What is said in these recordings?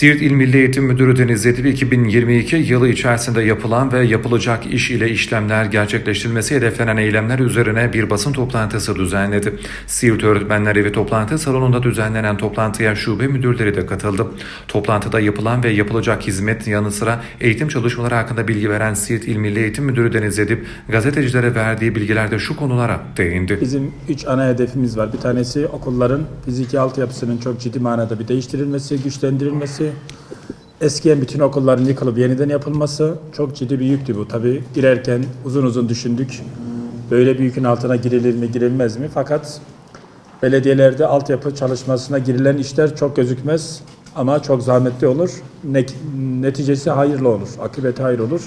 Siirt İl Milli Eğitim Müdürü Deniz Edip 2022 yılı içerisinde yapılan ve yapılacak iş ile işlemler gerçekleştirilmesi hedeflenen eylemler üzerine bir basın toplantısı düzenledi. Siirt Öğretmenler Evi toplantı salonunda düzenlenen toplantıya şube müdürleri de katıldı. Toplantıda yapılan ve yapılacak hizmet yanı sıra eğitim çalışmaları hakkında bilgi veren Siirt İl Milli Eğitim Müdürü Deniz Edip gazetecilere verdiği bilgilerde şu konulara değindi. Bizim üç ana hedefimiz var. Bir tanesi okulların fiziki altyapısının çok ciddi manada bir değiştirilmesi, güçlendirilmesi. Eskiyen bütün okulların yıkılıp yeniden yapılması çok ciddi bir yüktü bu. Tabii girerken uzun uzun düşündük. Böyle bir yükün altına girilir mi, girilmez mi? Fakat belediyelerde altyapı çalışmasına girilen işler çok gözükmez ama çok zahmetli olur. Ne- neticesi hayırlı olur, akıbeti hayır olur.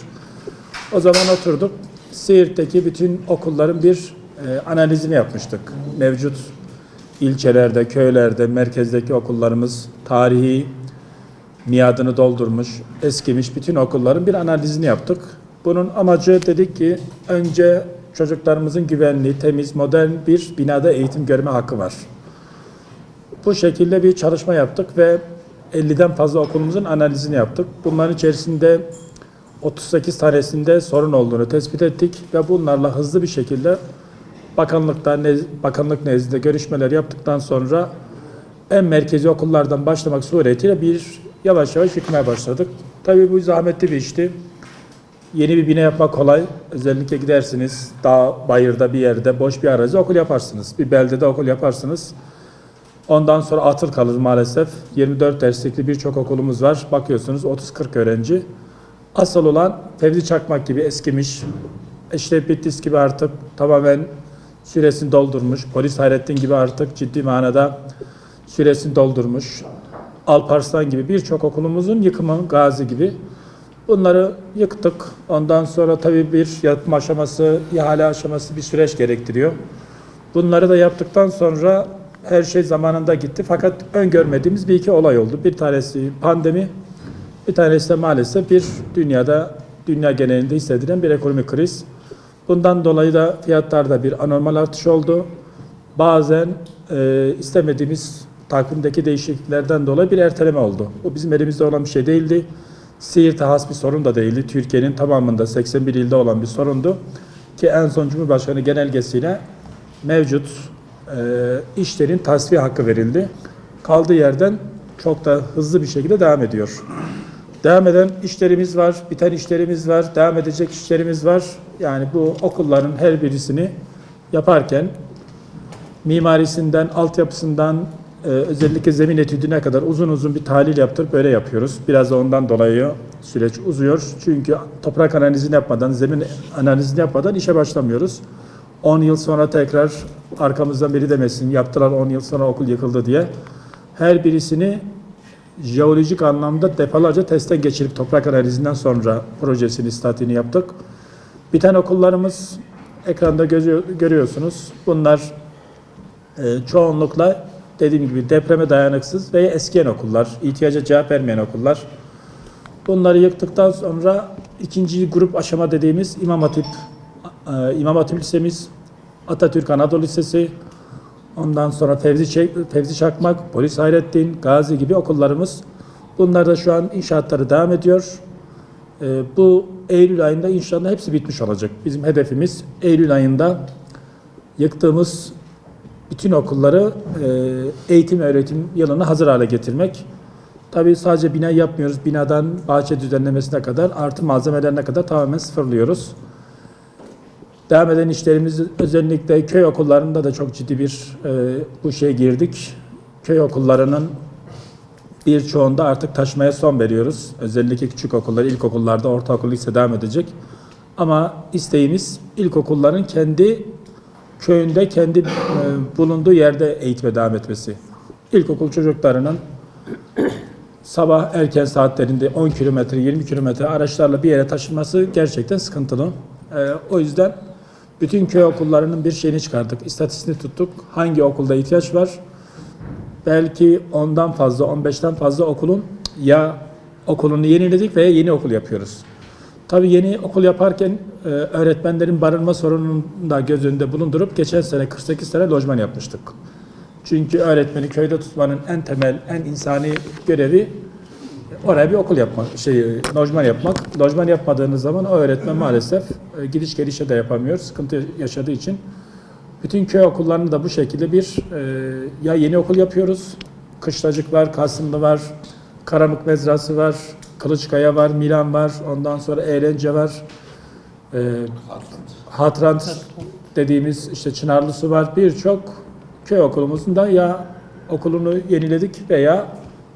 O zaman oturduk. Siirt'teki bütün okulların bir e, analizini yapmıştık. Mevcut ilçelerde, köylerde, merkezdeki okullarımız tarihi miadını doldurmuş, eskimiş bütün okulların bir analizini yaptık. Bunun amacı dedik ki önce çocuklarımızın güvenli, temiz, modern bir binada eğitim görme hakkı var. Bu şekilde bir çalışma yaptık ve 50'den fazla okulumuzun analizini yaptık. Bunların içerisinde 38 tanesinde sorun olduğunu tespit ettik ve bunlarla hızlı bir şekilde bakanlıkta nez- bakanlık nezdinde görüşmeler yaptıktan sonra en merkezi okullardan başlamak suretiyle bir yavaş yavaş yıkmaya başladık. Tabii bu zahmetli bir işti. Yeni bir bina yapmak kolay. Özellikle gidersiniz dağ, bayırda bir yerde boş bir arazi okul yaparsınız. Bir beldede okul yaparsınız. Ondan sonra atıl kalır maalesef. 24 derslikli birçok okulumuz var. Bakıyorsunuz 30-40 öğrenci. Asıl olan Fevzi Çakmak gibi eskimiş, Eşref Bitlis gibi artık tamamen süresini doldurmuş. Polis Hayrettin gibi artık ciddi manada süresini doldurmuş. Alparslan gibi birçok okulumuzun yıkımı, Gazi gibi. Bunları yıktık. Ondan sonra tabii bir yapım aşaması, ihale aşaması bir süreç gerektiriyor. Bunları da yaptıktan sonra her şey zamanında gitti. Fakat öngörmediğimiz bir iki olay oldu. Bir tanesi pandemi, bir tanesi de maalesef bir dünyada, dünya genelinde hissedilen bir ekonomik kriz. Bundan dolayı da fiyatlarda bir anormal artış oldu. Bazen e, istemediğimiz takvimdeki değişikliklerden dolayı bir erteleme oldu. Bu bizim elimizde olan bir şey değildi. Siirt'e has bir sorun da değildi. Türkiye'nin tamamında 81 ilde olan bir sorundu. Ki en son Cumhurbaşkanı genelgesiyle mevcut e, işlerin tasfiye hakkı verildi. Kaldığı yerden çok da hızlı bir şekilde devam ediyor. Devam eden işlerimiz var, biten işlerimiz var, devam edecek işlerimiz var. Yani bu okulların her birisini yaparken mimarisinden, altyapısından, e, özellikle zemin etüdüne kadar uzun uzun bir tahlil yaptırıp böyle yapıyoruz. Biraz da ondan dolayı süreç uzuyor. Çünkü toprak analizini yapmadan, zemin analizini yapmadan işe başlamıyoruz. 10 yıl sonra tekrar arkamızdan biri demesin, yaptılar 10 yıl sonra okul yıkıldı diye. Her birisini jeolojik anlamda defalarca testten geçirip toprak analizinden sonra projesini, statiğini yaptık. Biten okullarımız ekranda görüyorsunuz. Bunlar e, çoğunlukla dediğim gibi depreme dayanıksız veya eskiyen okullar, ihtiyaca cevap vermeyen okullar. Bunları yıktıktan sonra ikinci grup aşama dediğimiz İmam Hatip, e, İmam Hatip Lisemiz, Atatürk Anadolu Lisesi, ondan sonra Fevzi, Çek- Fevzi Çakmak, Polis Hayrettin, Gazi gibi okullarımız. Bunlar da şu an inşaatları devam ediyor. E, bu Eylül ayında inşallah hepsi bitmiş olacak. Bizim hedefimiz Eylül ayında yıktığımız bütün okulları e, eğitim öğretim yılına hazır hale getirmek. Tabii sadece bina yapmıyoruz. Binadan bahçe düzenlemesine kadar artı malzemelerine kadar tamamen sıfırlıyoruz. Devam eden işlerimiz özellikle köy okullarında da çok ciddi bir e, bu şeye girdik. Köy okullarının birçoğunda artık taşmaya son veriyoruz. Özellikle küçük okullar, ilkokullarda, ortaokul, lise devam edecek. Ama isteğimiz ilkokulların kendi köyünde kendi e, bulunduğu yerde eğitime devam etmesi. İlkokul çocuklarının sabah erken saatlerinde 10 kilometre, 20 kilometre araçlarla bir yere taşınması gerçekten sıkıntılı. E, o yüzden bütün köy okullarının bir şeyini çıkardık. İstatistiğini tuttuk. Hangi okulda ihtiyaç var? Belki ondan fazla, 15'ten fazla okulun ya okulunu yeniledik veya yeni okul yapıyoruz. Tabii yeni okul yaparken e, öğretmenlerin barınma sorununu da göz önünde bulundurup geçen sene 48 tane lojman yapmıştık. Çünkü öğretmeni köyde tutmanın en temel, en insani görevi oraya bir okul yapmak, şey lojman yapmak. Lojman yapmadığınız zaman o öğretmen maalesef e, gidiş gelişe de yapamıyor. Sıkıntı yaşadığı için bütün köy okullarını da bu şekilde bir e, ya yeni okul yapıyoruz. Kışlacık var, Kasımlı var, Karamık Mezrası var, Kılıçkaya var, Milan var, ondan sonra Eğlence var. E, Hatrant dediğimiz işte Çınarlısı var. Birçok köy okulumuzun da ya okulunu yeniledik veya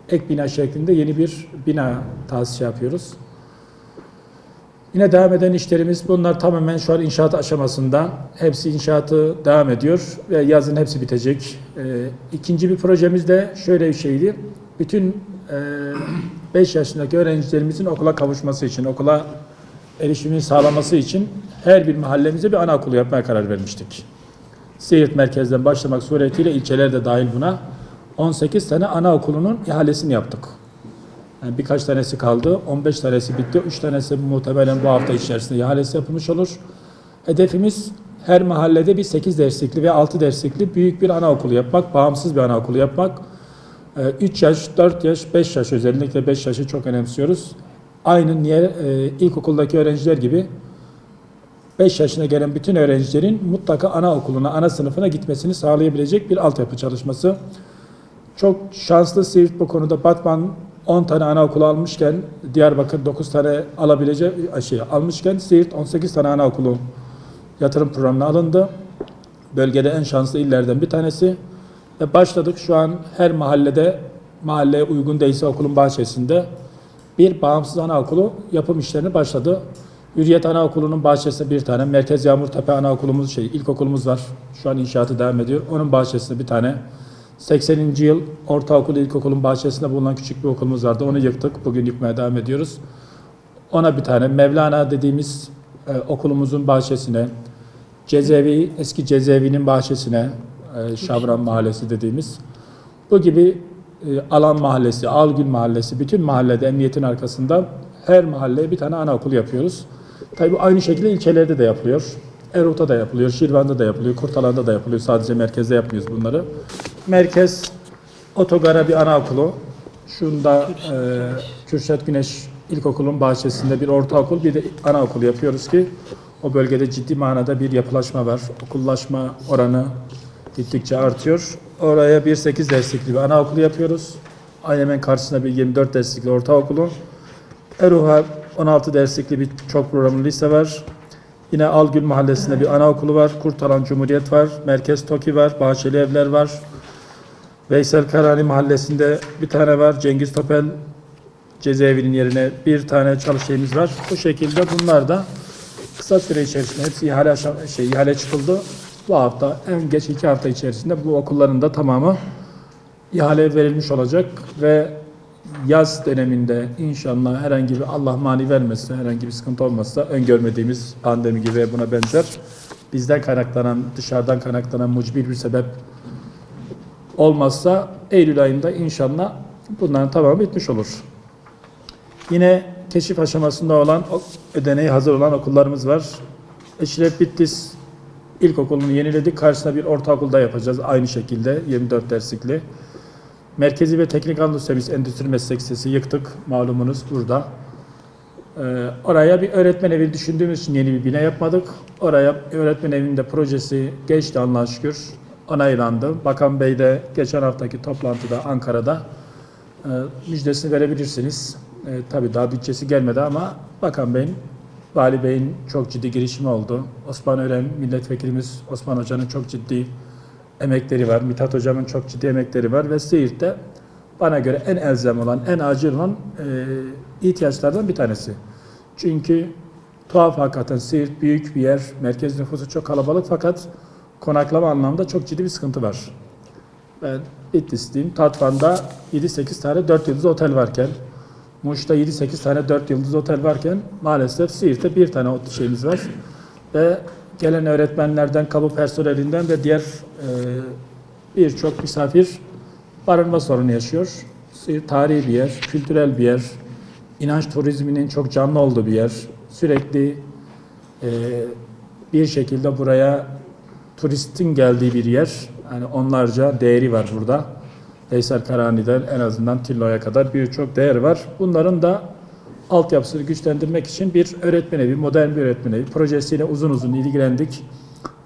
ek bina şeklinde yeni bir bina tahsis yapıyoruz. Yine devam eden işlerimiz bunlar tamamen şu an inşaat aşamasında. Hepsi inşaatı devam ediyor ve yazın hepsi bitecek. Ee, ikinci bir projemiz de şöyle bir şeydi. Bütün 5 yaşındaki öğrencilerimizin okula kavuşması için, okula erişimini sağlaması için her bir mahallemize bir anaokulu yapmaya karar vermiştik. Siirt merkezden başlamak suretiyle ilçeler de dahil buna 18 tane anaokulunun ihalesini yaptık. Yani birkaç tanesi kaldı. 15 tanesi bitti. 3 tanesi muhtemelen bu hafta içerisinde ihalesi yapılmış olur. Hedefimiz her mahallede bir 8 derslikli ve 6 derslikli büyük bir anaokulu yapmak, bağımsız bir anaokulu yapmak. 3 yaş, 4 yaş, 5 yaş özellikle 5 yaşı çok önemsiyoruz. Aynı diğer e, ilkokuldaki öğrenciler gibi 5 yaşına gelen bütün öğrencilerin mutlaka anaokuluna, ana sınıfına gitmesini sağlayabilecek bir altyapı çalışması. Çok şanslı Siirt bu konuda Batman 10 tane anaokulu almışken Diyarbakır 9 tane alabilecek şey almışken Siirt 18 tane anaokulu yatırım programına alındı. Bölgede en şanslı illerden bir tanesi. Ve başladık şu an her mahallede mahalleye uygun değilse okulun bahçesinde bir bağımsız anaokulu yapım işlerini başladı. Hürriyet Anaokulu'nun bahçesinde bir tane, Merkez Yağmurtepe Anaokulumuz şey ilkokulumuz var. Şu an inşaatı devam ediyor. Onun bahçesinde bir tane 80. yıl ortaokul ilkokulun bahçesinde bulunan küçük bir okulumuz vardı. Onu yıktık. Bugün yıkmaya devam ediyoruz. Ona bir tane Mevlana dediğimiz e, okulumuzun bahçesine, Cezevi, eski Cezevi'nin bahçesine, e, Şabran Mahallesi dediğimiz bu gibi e, Alan Mahallesi, Algül Mahallesi, bütün mahallede emniyetin arkasında her mahalleye bir tane anaokul yapıyoruz. Tabii bu aynı şekilde ilçelerde de yapılıyor. Erot'ta da yapılıyor, Şirvan'da da yapılıyor, Kurtalan'da da yapılıyor. Sadece merkezde yapmıyoruz bunları. Merkez Otogara bir anaokulu. Şunda e, Kürşat Güneş İlkokulun bahçesinde bir ortaokul, bir de anaokul yapıyoruz ki o bölgede ciddi manada bir yapılaşma var. Okullaşma oranı gittikçe artıyor. Oraya bir 8 derslikli bir anaokulu yapıyoruz. Aynı hemen karşısında bir 24 derslikli ortaokulu. Eruh'a 16 derslikli bir çok programlı lise var. Yine Algül Mahallesi'nde bir anaokulu var. Kurtalan Cumhuriyet var. Merkez Toki var. Bahçeli Evler var. Veysel Karani Mahallesi'nde bir tane var. Cengiz Topel cezaevinin yerine bir tane çalışayımız var. Bu şekilde bunlar da kısa süre içerisinde hepsi ihale, şey, ihale çıkıldı. Bu hafta en geç iki hafta içerisinde bu okulların da tamamı ihale verilmiş olacak ve yaz döneminde inşallah herhangi bir Allah mani vermezse, herhangi bir sıkıntı olmazsa öngörmediğimiz pandemi gibi ve buna benzer bizden kaynaklanan, dışarıdan kaynaklanan mucbir bir sebep olmazsa Eylül ayında inşallah bunların tamamı bitmiş olur. Yine keşif aşamasında olan ödeneği hazır olan okullarımız var. Eşref Bitlis İlkokulu'nu yeniledik. Karşısına bir ortaokulda yapacağız aynı şekilde 24 derslikli. Merkezi ve Teknik Anadolu Endüstri Meslek Lisesi yıktık. Malumunuz burada. Ee, oraya bir öğretmen evi düşündüğümüz için yeni bir bina yapmadık. Oraya öğretmen evinde projesi geçti Allah'a şükür. Onaylandı. Bakan Bey de geçen haftaki toplantıda Ankara'da e, müjdesini verebilirsiniz. E, tabii daha bütçesi gelmedi ama Bakan Bey'in, Vali Bey'in çok ciddi girişimi oldu. Osman Ören milletvekilimiz Osman Hoca'nın çok ciddi emekleri var. Mithat Hocam'ın çok ciddi emekleri var ve Siirt'te bana göre en elzem olan, en acil olan e, ihtiyaçlardan bir tanesi. Çünkü tuhaf hakikaten Siirt büyük bir yer, merkez nüfusu çok kalabalık fakat konaklama anlamda çok ciddi bir sıkıntı var. Ben Bitlis'teyim. Tatvan'da 7-8 tane 4 yıldız otel varken, Muş'ta 7-8 tane 4 yıldız otel varken maalesef Siirt'te bir tane şeyimiz var. Ve gelen öğretmenlerden, kamu personelinden ve diğer e, birçok misafir barınma sorunu yaşıyor. Siirt tarihi bir yer, kültürel bir yer, inanç turizminin çok canlı olduğu bir yer. Sürekli e, bir şekilde buraya turistin geldiği bir yer. Yani onlarca değeri var burada. Veysel Karani'den en azından Tillo'ya kadar birçok değer var. Bunların da altyapısını güçlendirmek için bir öğretmen evi, modern bir öğretmen evi projesiyle uzun uzun ilgilendik.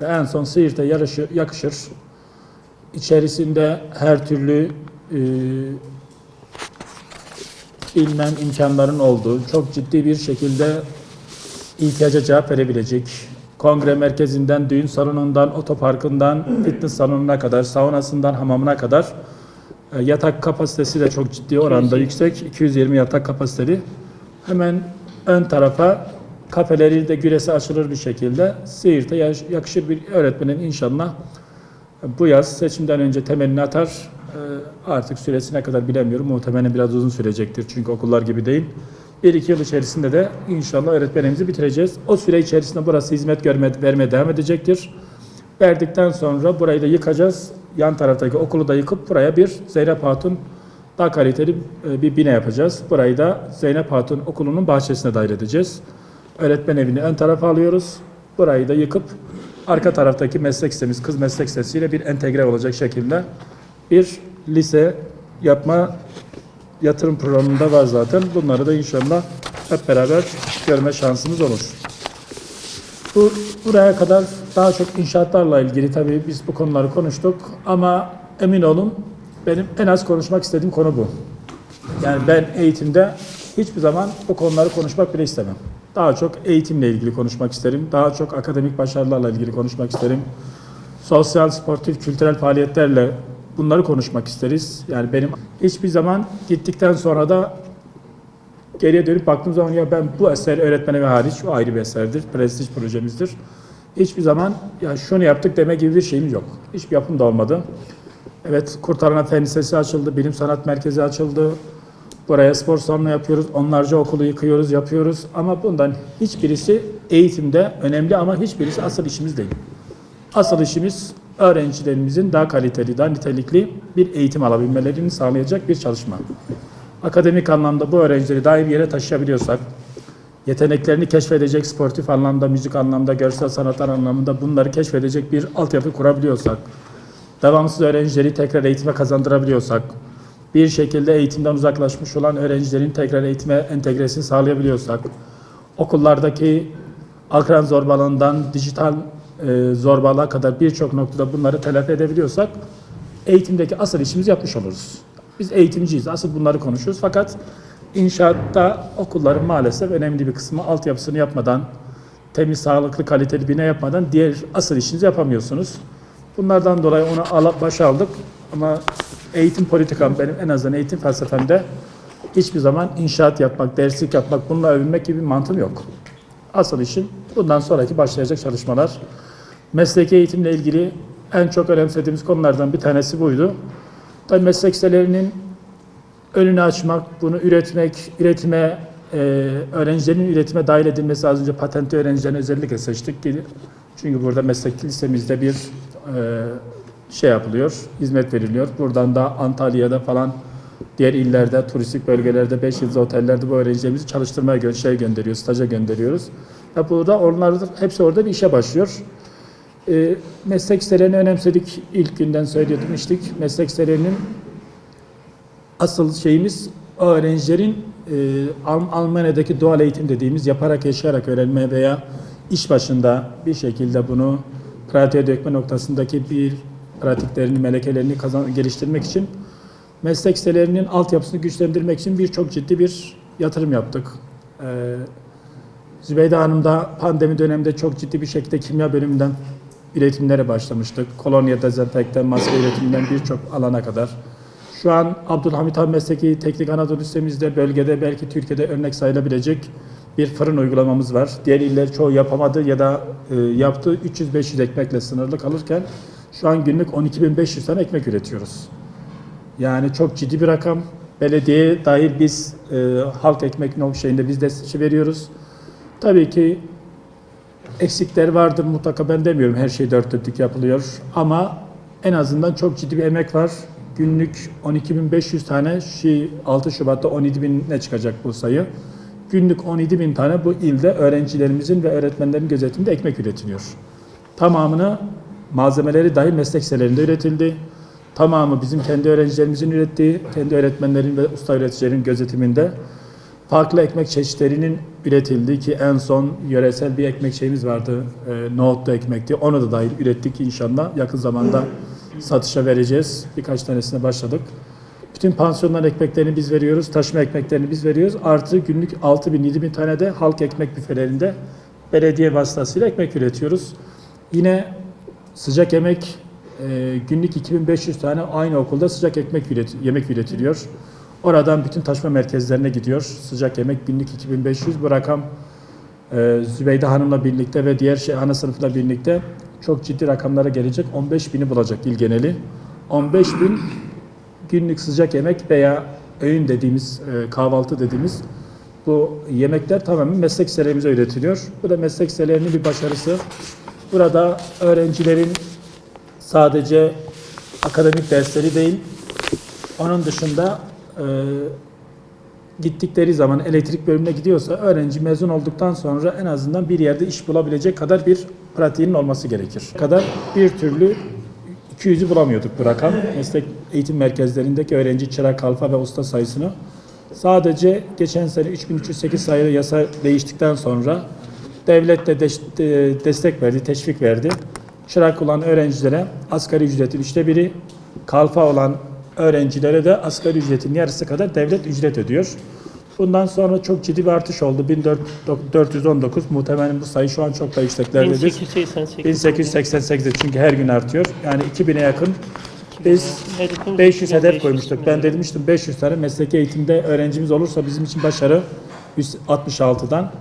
Ve en son Siirt'e yarışı, yakışır. İçerisinde her türlü e, bilmem imkanların olduğu, çok ciddi bir şekilde ihtiyaca cevap verebilecek, kongre merkezinden, düğün salonundan, otoparkından, fitness salonuna kadar, saunasından, hamamına kadar yatak kapasitesi de çok ciddi oranda yüksek. 220 yatak kapasiteli. Hemen ön tarafa kafeleri de güresi açılır bir şekilde Siirt'e yakışır bir öğretmenin inşallah bu yaz seçimden önce temelini atar. Ee, Artık süresine kadar bilemiyorum. Muhtemelen biraz uzun sürecektir çünkü okullar gibi değil. Bir iki yıl içerisinde de inşallah öğretmenimizi bitireceğiz. O süre içerisinde burası hizmet görme, vermeye devam edecektir. Verdikten sonra burayı da yıkacağız. Yan taraftaki okulu da yıkıp buraya bir Zeynep Hatun daha kaliteli e, bir bina yapacağız. Burayı da Zeynep Hatun okulunun bahçesine dahil edeceğiz. Öğretmen evini ön tarafa alıyoruz. Burayı da yıkıp arka taraftaki meslek sitemiz, kız meslek sitesiyle bir entegre olacak şekilde bir lise yapma yatırım programında var zaten. Bunları da inşallah hep beraber görme şansımız olur. Bu buraya kadar daha çok inşaatlarla ilgili tabii biz bu konuları konuştuk ama emin olun benim en az konuşmak istediğim konu bu. Yani ben eğitimde hiçbir zaman bu konuları konuşmak bile istemem. Daha çok eğitimle ilgili konuşmak isterim. Daha çok akademik başarılarla ilgili konuşmak isterim. Sosyal, sportif, kültürel faaliyetlerle bunları konuşmak isteriz. Yani benim hiçbir zaman gittikten sonra da geriye dönüp baktığım zaman ya ben bu eser öğretmene ve hariç o ayrı bir eserdir. Prestij projemizdir. Hiçbir zaman ya şunu yaptık deme gibi bir şeyimiz yok. Hiçbir yapım da olmadı. Evet Kurtaran Fen Lisesi açıldı, Bilim Sanat Merkezi açıldı. Buraya spor salonu yapıyoruz, onlarca okulu yıkıyoruz, yapıyoruz. Ama bundan hiçbirisi eğitimde önemli ama hiçbirisi asıl işimiz değil. Asıl işimiz öğrencilerimizin daha kaliteli, daha nitelikli bir eğitim alabilmelerini sağlayacak bir çalışma. Akademik anlamda bu öğrencileri bir yere taşıyabiliyorsak, yeteneklerini keşfedecek sportif anlamda, müzik anlamda, görsel sanatlar anlamında bunları keşfedecek bir altyapı kurabiliyorsak, devamsız öğrencileri tekrar eğitime kazandırabiliyorsak, bir şekilde eğitimden uzaklaşmış olan öğrencilerin tekrar eğitime entegresini sağlayabiliyorsak, okullardaki akran zorbalığından dijital e, zorbalığa kadar birçok noktada bunları telafi edebiliyorsak, eğitimdeki asıl işimizi yapmış oluruz. Biz eğitimciyiz, asıl bunları konuşuyoruz. Fakat inşaatta okulların maalesef önemli bir kısmı altyapısını yapmadan, temiz, sağlıklı, kaliteli bina yapmadan diğer asıl işinizi yapamıyorsunuz. Bunlardan dolayı onu alıp başa aldık ama eğitim politikam benim en azından eğitim felsefemde hiçbir zaman inşaat yapmak, derslik yapmak, bununla övünmek gibi bir mantığım yok. Asıl işim bundan sonraki başlayacak çalışmalar. Mesleki eğitimle ilgili en çok önemsediğimiz konulardan bir tanesi buydu. Tabii meslek liselerinin önünü açmak, bunu üretmek, üretime, e, öğrencilerin üretime dahil edilmesi az önce patentli öğrencilerini özellikle seçtik. ki- Çünkü burada meslek lisemizde bir e, şey yapılıyor, hizmet veriliyor. Buradan da Antalya'da falan diğer illerde, turistik bölgelerde, 5 yıldız otellerde bu öğrencilerimizi çalıştırmaya gö şey gönderiyoruz, staja gönderiyoruz. Ya burada onlar hepsi orada bir işe başlıyor. E, meslek sitelerini önemsedik. İlk günden söylemiştik. Meslek sitelerinin asıl şeyimiz öğrencilerin e, Alm- Almanya'daki doğal eğitim dediğimiz yaparak yaşayarak öğrenme veya iş başında bir şekilde bunu pratiğe dökme noktasındaki bir pratiklerini, melekelerini kazan, geliştirmek için meslek sitelerinin altyapısını güçlendirmek için birçok ciddi bir yatırım yaptık. Ee, Zübeyde Hanım da pandemi döneminde çok ciddi bir şekilde kimya bölümünden üretimlere başlamıştık. Kolonya dezenfektan, maske üretiminden birçok alana kadar. Şu an Abdülhamit Han Mesleki Teknik Anadolu Lisemizde bölgede belki Türkiye'de örnek sayılabilecek bir fırın uygulamamız var. Diğer iller çoğu yapamadı ya da e, yaptığı 300-500 ekmekle sınırlı kalırken şu an günlük 12.500 tane ekmek üretiyoruz. Yani çok ciddi bir rakam. Belediye dahil biz e, halk ekmek şeyinde biz destek veriyoruz. Tabii ki eksikler vardır mutlaka ben demiyorum her şey dört dörtlük yapılıyor ama en azından çok ciddi bir emek var. Günlük 12.500 tane şey 6 Şubat'ta 17.000'e çıkacak bu sayı. Günlük 17.000 tane bu ilde öğrencilerimizin ve öğretmenlerin gözetiminde ekmek üretiliyor. Tamamını malzemeleri dahil meslek liselerinde üretildi. tamamı bizim kendi öğrencilerimizin ürettiği, kendi öğretmenlerin ve usta üreticilerin gözetiminde farklı ekmek çeşitlerinin üretildiği ki en son yöresel bir ekmek şeyimiz vardı. E, nohutlu ekmekti. Onu da dahil ürettik inşallah. Yakın zamanda satışa vereceğiz. Birkaç tanesine başladık. Bütün pansiyonların ekmeklerini biz veriyoruz. Taşıma ekmeklerini biz veriyoruz. Artı günlük 6 bin, 7 bin tane de halk ekmek büfelerinde belediye vasıtasıyla ekmek üretiyoruz. Yine sıcak yemek e, günlük 2500 tane aynı okulda sıcak ekmek üret, yemek üretiliyor. Oradan bütün taşıma merkezlerine gidiyor. Sıcak yemek günlük 2500. Bu rakam e, Zübeyde Hanım'la birlikte ve diğer şey ana sınıfla birlikte çok ciddi rakamlara gelecek. 15 bini bulacak il geneli. 15 bin günlük sıcak yemek veya öğün dediğimiz, e, kahvaltı dediğimiz bu yemekler tamamen meslek liselerimize üretiliyor. Bu da meslek liselerinin bir başarısı. Burada öğrencilerin sadece akademik dersleri değil, onun dışında gittikleri zaman elektrik bölümüne gidiyorsa öğrenci mezun olduktan sonra en azından bir yerde iş bulabilecek kadar bir pratiğinin olması gerekir. kadar bir türlü 200'ü bulamıyorduk bu rakam. Meslek eğitim merkezlerindeki öğrenci çırak, kalfa ve usta sayısını sadece geçen sene 3308 sayılı yasa değiştikten sonra devlet de- destek verdi, teşvik verdi. Çırak olan öğrencilere asgari ücretin üçte biri, kalfa olan öğrencilere de asgari ücretin yarısı kadar devlet ücret ödüyor. Bundan sonra çok ciddi bir artış oldu. 1419 muhtemelen bu sayı şu an çok da yükseklerdedir. 1888. 1888'de çünkü her gün artıyor. Yani 2000'e yakın biz Hedefimiz 500 hedef 2500 koymuştuk. Ben demiştim 500 tane mesleki eğitimde öğrencimiz olursa bizim için başarı 166'dan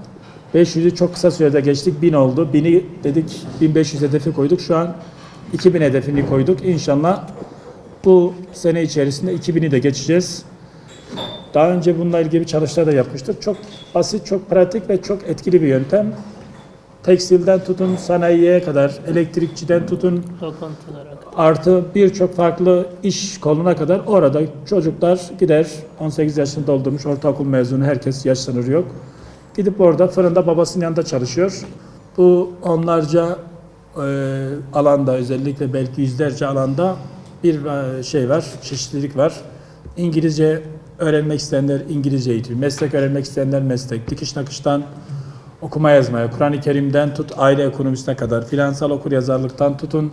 500'ü çok kısa sürede geçtik. 1000 oldu. 1000'i dedik 1500 hedefi koyduk. Şu an 2000 hedefini koyduk. İnşallah bu sene içerisinde 2000'i de geçeceğiz. Daha önce bununla ilgili çalışmalar da yapmıştık. Çok basit, çok pratik ve çok etkili bir yöntem. Tekstilden tutun sanayiye kadar, elektrikçiden tutun artı birçok farklı iş koluna kadar orada çocuklar gider 18 yaşını doldurmuş ortaokul mezunu herkes yaş sınırı yok. Gidip orada fırında babasının yanında çalışıyor. Bu onlarca e, alanda özellikle belki yüzlerce alanda bir e, şey var, çeşitlilik var. İngilizce öğrenmek isteyenler İngilizce eğitim, meslek öğrenmek isteyenler meslek, dikiş nakıştan okuma yazmaya, Kur'an-ı Kerim'den tut aile ekonomisine kadar, finansal okur yazarlıktan tutun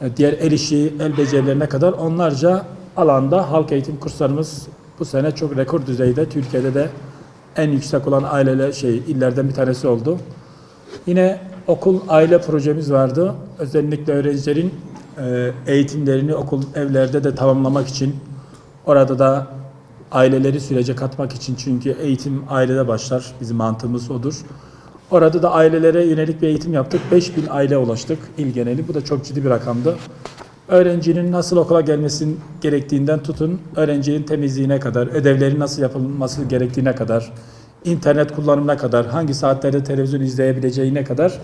e, diğer el işi, el becerilerine kadar onlarca alanda halk eğitim kurslarımız bu sene çok rekor düzeyde Türkiye'de de en yüksek olan aileler şey illerden bir tanesi oldu. Yine okul aile projemiz vardı. Özellikle öğrencilerin eğitimlerini okul evlerde de tamamlamak için orada da aileleri sürece katmak için çünkü eğitim ailede başlar. Bizim mantığımız odur. Orada da ailelere yönelik bir eğitim yaptık. 5000 aile ulaştık il geneli. Bu da çok ciddi bir rakamdı. Öğrencinin nasıl okula gelmesinin gerektiğinden tutun, öğrencinin temizliğine kadar, ödevlerin nasıl yapılması gerektiğine kadar, internet kullanımına kadar, hangi saatlerde televizyon izleyebileceğine kadar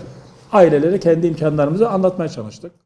ailelere kendi imkanlarımızı anlatmaya çalıştık.